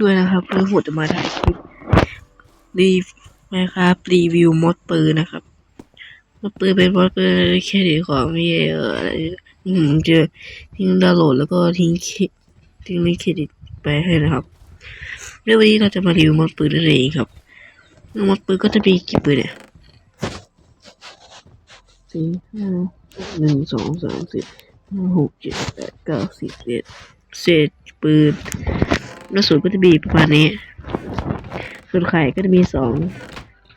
ด้วยนะครับเรื่องผมจะมาถ่ายคลิปรีนะครับรีวิวมดปืนนะครับมดปืนเป็นมดปืนแค่ดีของไม่เอออะไรอืมจะทิ้งดาวโหลดแล้วก็ทิ้งทิ้งลิงก์เครดิตไปให้นะครับเรื่องวันนี้เราจะมารีวิวมดปืนนั่นเองครับมดปืนก็จะมีกี่ปืนเนี่ยสี่ห้าหนึ่งสองสามสี่ห้าหกเจ็ดแปดเก้าสิบเอ็ดเศษปืน กระสุนก็จะมีประมาณนี้ ส่วนไข่ก็จะมีสอง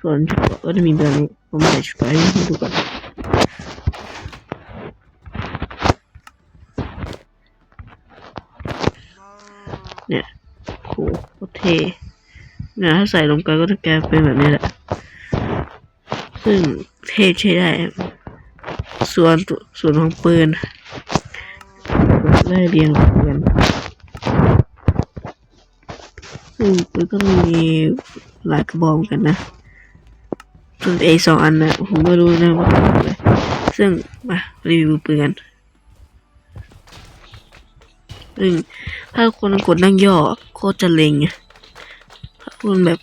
ส่วนชุดเกาะก็จะมีแบบนี้ ผมใส่ชุดเกาะให้ดูก่อนเนี่ยโหโคตรเทเนี่ยถ้าใส่ลงกันก็จะกลายเป็นแบบนี้แหละ ซึ่งเทใช้ได้ ส่วนส่วนของปืนได้เรียงกัน ซึ่งปืนก็มีหลายกระบอกกันนะส่วนไอสองอันนะผมไม่รู้นะว่าเป็นอะไรซึ่งมารีวิวปืนกันซึ่งถ้าคนกดนั่งย่อโคตรจะเล็งถ้าคนแบบ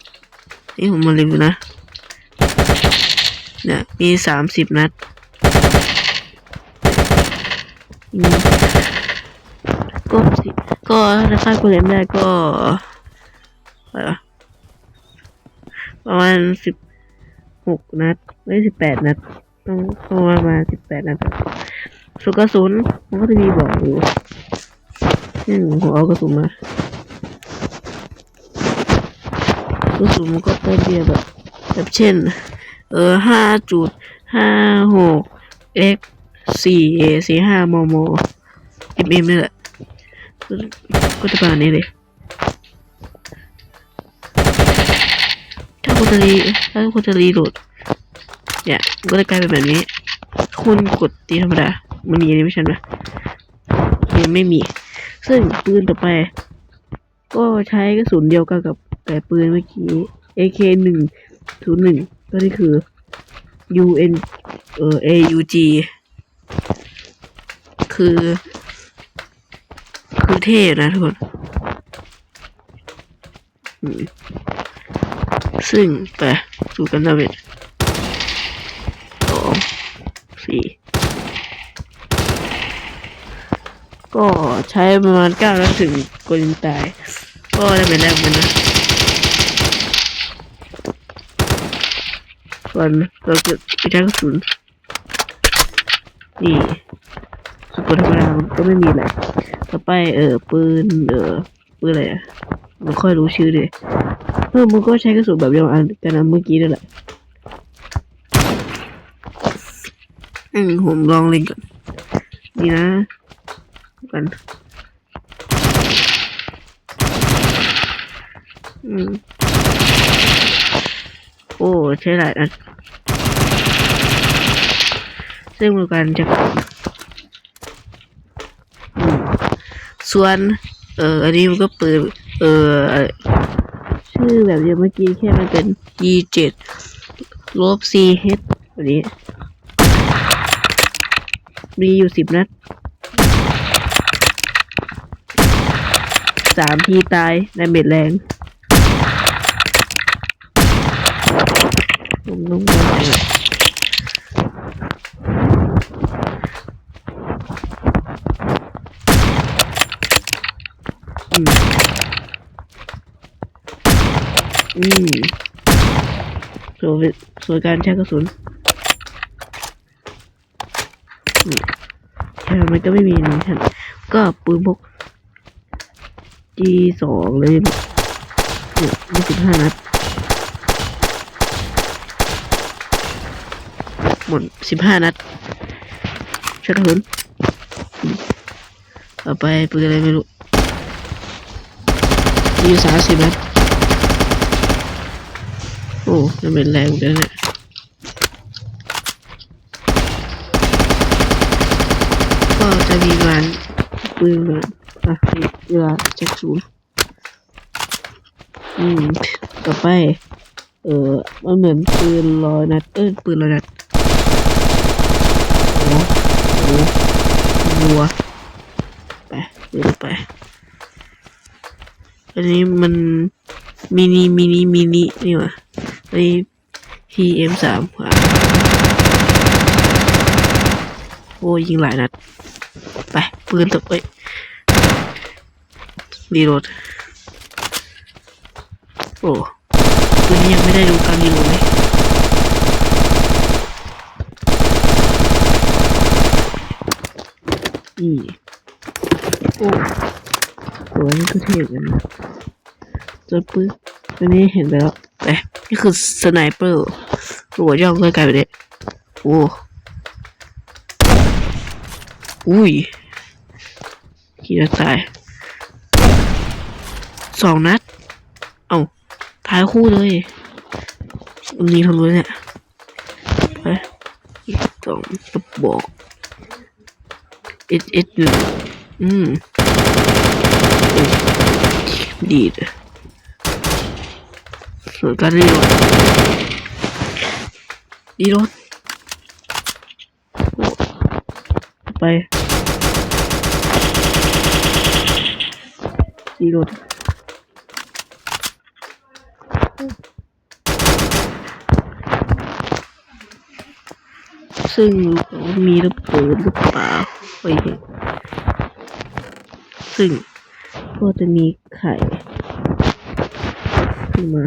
นี่ผมมารีวิวนะเนี่ยมีสามสิบนัดก็สิก็ถ้าค่ากูเล่นได้ก็ ประมาณสิบหกนัดไม่สิบแปดนัด ต้องประมาณสิบแปดนัดส่วนกระสุนมันก็จะมีบอกอยู่นี่ผมเอากระสุนมากระสุนมันก็เป็นเดียแบบแบบเช่น เออห้าจุดห้าหก x สี่สี่ห้ามม mm นี่แหละก็จะประมาณนี้เลย ถ้าคุณจะรีถ้าคุณจะรีโหลดเนี่ยมันก็จะกลายเป็นแบบนี้ คุณกดตีธรรมดา มันมีอันนี้ไม่ใช่ไหมยังไม่มี ซึ่งปืนต่อไป ก็ใช้กระสุนเดียวกันกับแต่ปืนเมื่อกี้ AK หนึ่งศูนย์หนึ่งก็นี่คือ UN เอ่อ AUG คือ คือเท่นะทุกคนอืม ซึ่งไปดูกันดาเมจสองสี่ก็ใช้ประมาณเก้าแล้วถึงกดยิงตาย ก็ได้เป็นแรกมันนะ ส่วนเราจะไปใช้กระสุนนี่สุดธรรมดามันก็ไม่มีอะไรต่อไปเออปืนเออปืนอะไรอะ ไม่ค่อยรู้ชื่อเลยเออมันก็ใช้กระสุนแบบเดียวกันกันเมื่อกี้นั่นแหละอืมผมลองเล่นก่อนนี่นะกันอืมโอ้ใช้หลายอันซึ่งเหมือนกันจะส่วน เอออันนี้มันก็เปิด เออ ชื่อแบบเดียวเมื่อกี้แค่มันเป็น e 7ลบ c h แบบนี้ มีอยู่สิบนัดสามทีตายในเม็ดแรง ผมต้องมองเลยอืม อืมส่วนส่วนการใช้กระสุนอืมมันก็ไม่มีนี่ท่านก็ปืนพก G สองเลยเนี่ยมีสิบห้านัดหมดสิบห้านัดใช้กระสุนต่อไปปืนอะไรไม่รู้มีสามสิบนัด โอ้จะเป็นแรงเหมือนกันเนี่ยก็จะมีงานปืนมาอะเรือแจ็คศูนย์อืม ต่อไป เออมันเหมือนปืนลอยนัด เออปืนลอยนัด โอ้โหรัว ไปเดินไป อันนี้มันมินิมินิมินินี่ว่าอั นนี้ PM สามโอ้ยิงหลายนัด ไป ปืนตกไปรีโหลดโอ้ปืนนี้ยังไม่ได้ดูการรีโหลดเลยนี่โอ้ตัวนี้ก็เท่เหมือนกันนะจนปืนตัวนี้เห็นไปแล้ว นี่คือสไนเปอร์หัวย่องก็กลายไปเลยโอ้อุ้ยกี่นัดตายสองนัด เอ้าท้ายคู่เลยอันนี้ทะลุเนี่ยไปอีกสองกระบอกเอสเอสหนึ่งอืมดีดอะส่ วนการรีโหลดรีโหลดไปรีโหลดซึ่งมีระเบิดหรือเปล่าไปเห็นซึ่งก็จะมีไข่ขึ้นมา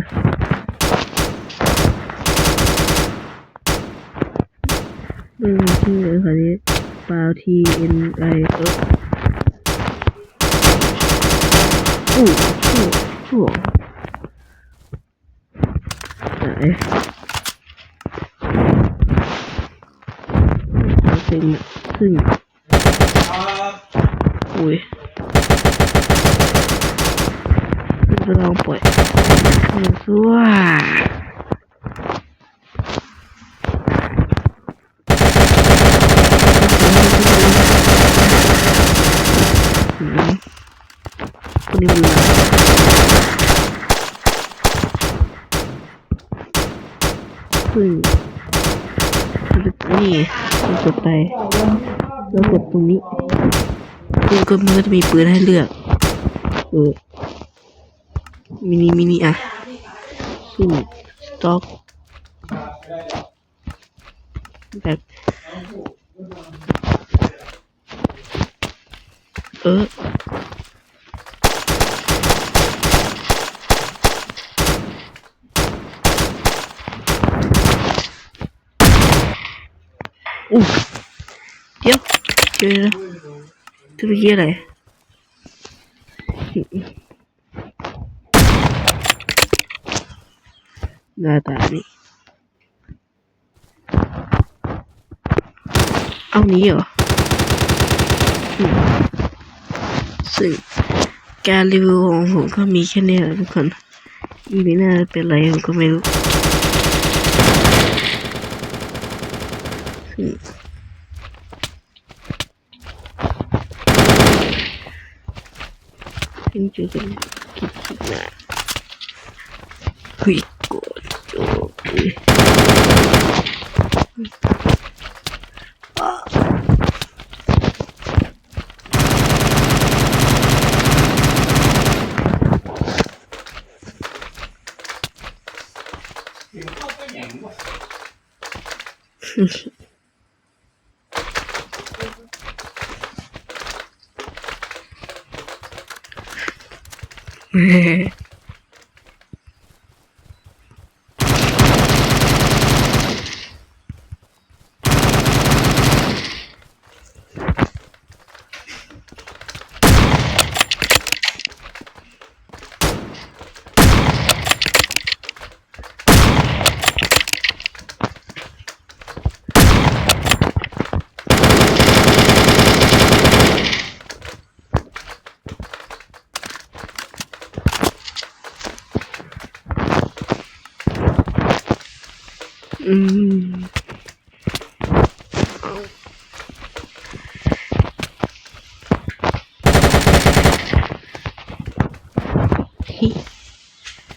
เรื่องที่เลยค่ะนี้ปาวทีเอ็นไอเอออู้ชั่วชั่วไหนซึ่งซึ่งอุ้ยจะลองปล่อยคือซัวอืม คนนี้มันซึ่งนี่กดไป แล้วกดตรงนี้ซึ่งก็มันก็จะมีปืนให้เลือก เออ มินิมินิอะซึ่งสต็อกแบบเออ อู้เดี๋ยวเจอแล้วจะไปเกี่ยอะไรหน้าตานี่เอานี้เหรอซึ่งการรีวิวของผมก็มีแค่นี้แหละทุกคนอีพีหน้าเป็นไรผมก็ไม่รู้ ซึ่งถึงจะเป็นคิดคิดนะเฮ้ย 嘿 嘿 อืม